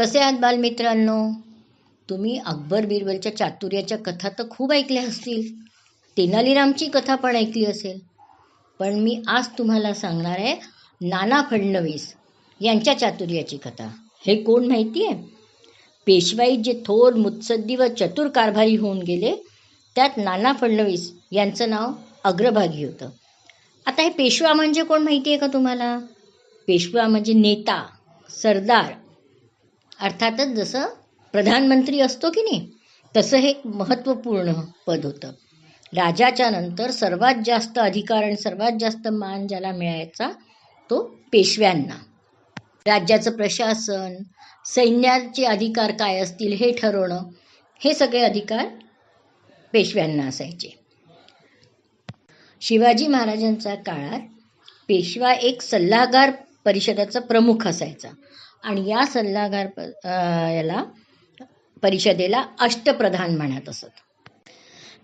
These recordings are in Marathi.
कसे आहात बालमित्रांनो? तुम्ही अकबर बिरबलच्या चातुर्याच्या कथा तर खूप ऐकल्या असतील. तेनालीरामची कथा पण ऐकली असेल. पण मी आज तुम्हाला सांगणार आहे नाना फडणवीस यांच्या चातुर्याची कथा. हे कोण माहिती आहे? पेशवाई जे थोर मुत्सद्दी व चतुर कारभारी होऊन गेले त्यात नाना फडणवीस यांचं नाव अग्रभागी होतं. आता हे पेशवा म्हणजे कोण माहिती आहे का तुम्हाला? पेशवा म्हणजे नेता सरदार अर्थातच जसं प्रधानमंत्री असतो की नाही तसं हे एक महत्त्वपूर्ण पद होतं. राजाच्या नंतर सर्वात जास्त अधिकार आणि सर्वात जास्त मान ज्याला मिळायचा तो पेशव्यांना. राज्याचं प्रशासन सैन्याचे अधिकार काय असतील हे ठरवणं हे सगळे अधिकार पेशव्यांना असायचे. शिवाजी महाराजांच्या काळात पेशवा एक सल्लागार परिषदेचा प्रमुख असायचा. आणि या सल्लागार प याला परिषदेला अष्टप्रधान म्हणत असत.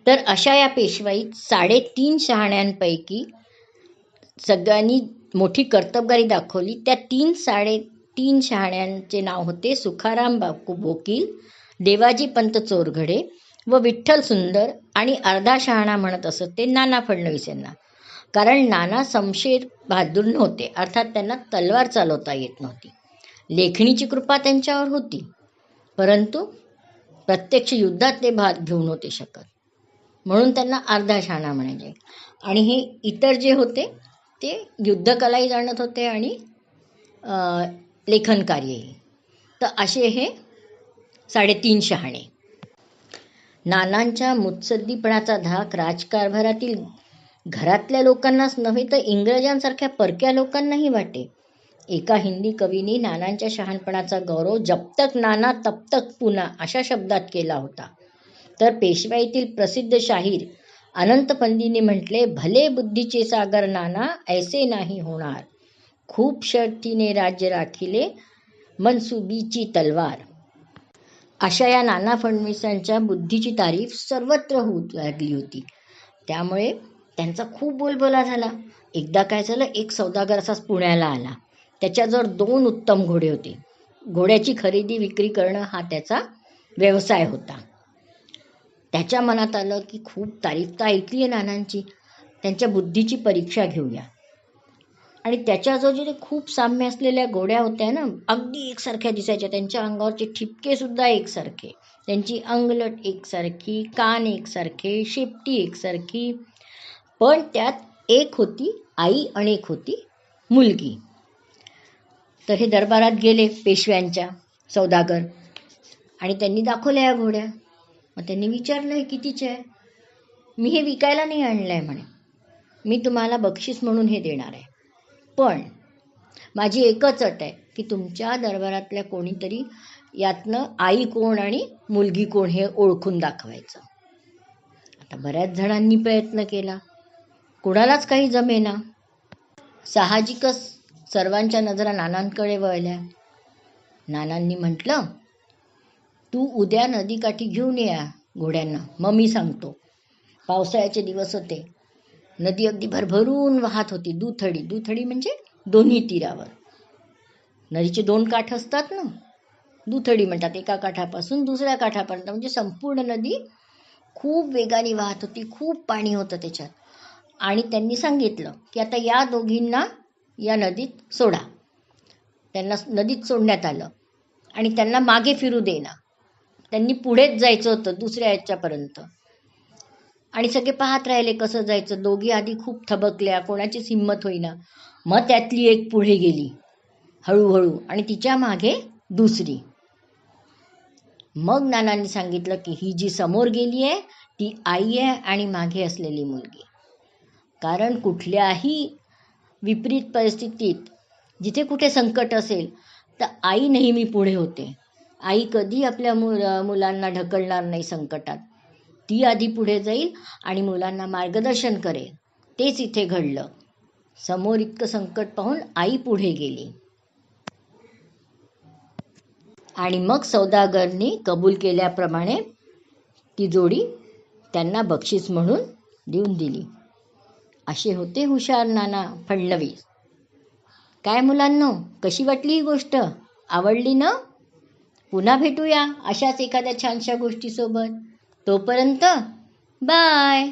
तर अशा या पेशवाईत साडेतीन शहाण्यांपैकी सगळ्यांनी मोठी कर्तबगारी दाखवली. त्या तीन साडेतीन शहाण्यांचे नाव होते सुखाराम बापू बोकील देवाजी पंत चोरघडे व विठ्ठल सुंदर आणि अर्धा शहाणा म्हणत असत ते नाना फडणवीस यांना. कारण नाना समशेर बहादूर नव्हते. अर्थात त्यांना तलवार चालवता येत नव्हती. लेखणीची कृपा त्यांच्यावर होती. परंतु प्रत्यक्ष युद्धात ते भाग घेऊ नव्हते शकत. म्हणून त्यांना अर्धा शहाणा म्हणायचे. आणि हे इतर जे होते ते युद्धकलाही जाणत होते आणि लेखन कार्यही तर असे हे साडेतीन शहाणे. नानांच्या मुत्सद्दीपणाचा धाक राजकारभारातील घरातल्या लोकांनाच नव्हे तर इंग्रजांसारख्या परक्या लोकांनाही वाटे. एका हिंदी कवीने नानांच्या शहाणपणाचा गौरव जब तक नाना तब तक पुन्हा अशा शब्दात केला होता. तर पेशवाईतील प्रसिद्ध शाहीर अनंत म्हटले भले बुद्धीचे सागर नाना ऐसे नाही होणार. खूप शर्तीने राज्य राखिले मनसुबीची तलवार. अशा या नाना फडणवीसांच्या बुद्धीची तारीफ सर्वत्र होत लागली होती. त्यामुळे त्यांचा खूप बोलबोला झाला. एकदा काय झालं एक सौदागर असाच पुण्याला आला. त्याच्याजवळ दोन उत्तम घोडे होते. घोड्याची खरेदी विक्री करणं हा त्याचा व्यवसाय होता. त्याच्या मनात आलं की खूप तारीफ तर ऐकली आहे नानांची. त्यांच्या बुद्धीची परीक्षा घेऊया. आणि त्याच्याजवळ जे खूप साम्य असलेल्या घोड्या होत्या ना अगदी एकसारख्या दिसायच्या. त्यांच्या अंगावरचे ठिपकेसुद्धा एकसारखे. त्यांची अंगलट एकसारखी कान एकसारखे शेपटी एकसारखी. पण त्यात एक होती आई आणि एक होती मुलगी. तर हे दरबारात गेले पेशव्यांच्या सौदागर. आणि त्यांनी दाखवल्या या घोड्या. मग त्यांनी विचारलं हे कितीचे आहे? मी हे विकायला नाही आणलं आहे म्हणे. मी तुम्हाला बक्षीस म्हणून हे देणार आहे. पण माझी एकच अट आहे की तुमच्या दरबारातल्या कोणीतरी यातनं आई कोण आणि मुलगी कोण हे ओळखून दाखवायचं. आता बऱ्याच जणांनी प्रयत्न केला. कुणालाच काही जमेना. साहजिकच सर्वांच्या नजरा नानांकडे वळल्या. नानांनी म्हटलं तू उद्या नदीकाठी घेऊन या घोड्यांना. मग मी सांगतो. पावसाळ्याचे दिवस होते. नदी अगदी भरभरून वाहत होती. दुथडी. दुथडी म्हणजे दोन्ही तीरावर. नदीचे दोन काठ असतात ना? दुथडी म्हणतात. एका काठापासून दुसऱ्या काठापर्यंत. म्हणजे संपूर्ण नदी खूप वेगाने वाहत होती. खूप पाणी होतं त्याच्यात. आणि त्यांनी सांगितलं की आता या दोघींना या नदीत सोडा. त्यांना नदीत सोडण्यात आलं. आणि त्यांना मागे फिरू देना त्यांनी पुढेच जायचं होतं दुसऱ्या याच्यापर्यंत. आणि सगळे पाहत राहिले कसं जायचं. दोघी आधी खूप थबकल्या कोणाचीच हिंमत होईना. मग त्यातली एक पुढे गेली हळूहळू. आणि तिच्यामागे दुसरी. मग नानांनी सांगितलं की ही जी समोर गेली आहे ती आई आहे आणि मागे असलेली मुलगी. कारण कुठल्याही विपरीत परिस्थितीत जिथे कुठे संकट असेल तर आई नेहमी पुढे होते. आई कधी आपल्या मु मुलांना ढकलणार नाही संकटात. ती आधी पुढे जाईल आणि मुलांना मार्गदर्शन करेल. तेच इथे घडलं. समोर इतकं संकट पाहून आई पुढे गेली. आणि मग सौदागरनी कबूल केल्याप्रमाणे ती जोडी त्यांना बक्षीस म्हणून देऊन दिली. असे होते हुशार नाना फडणवीस. काय मुलांनो कशी वाटली ही गोष्ट? आवडली ना? पुन्हा भेटूया अशाच एखाद्या छानशा गोष्टीसोबत. तोपर्यंत बाय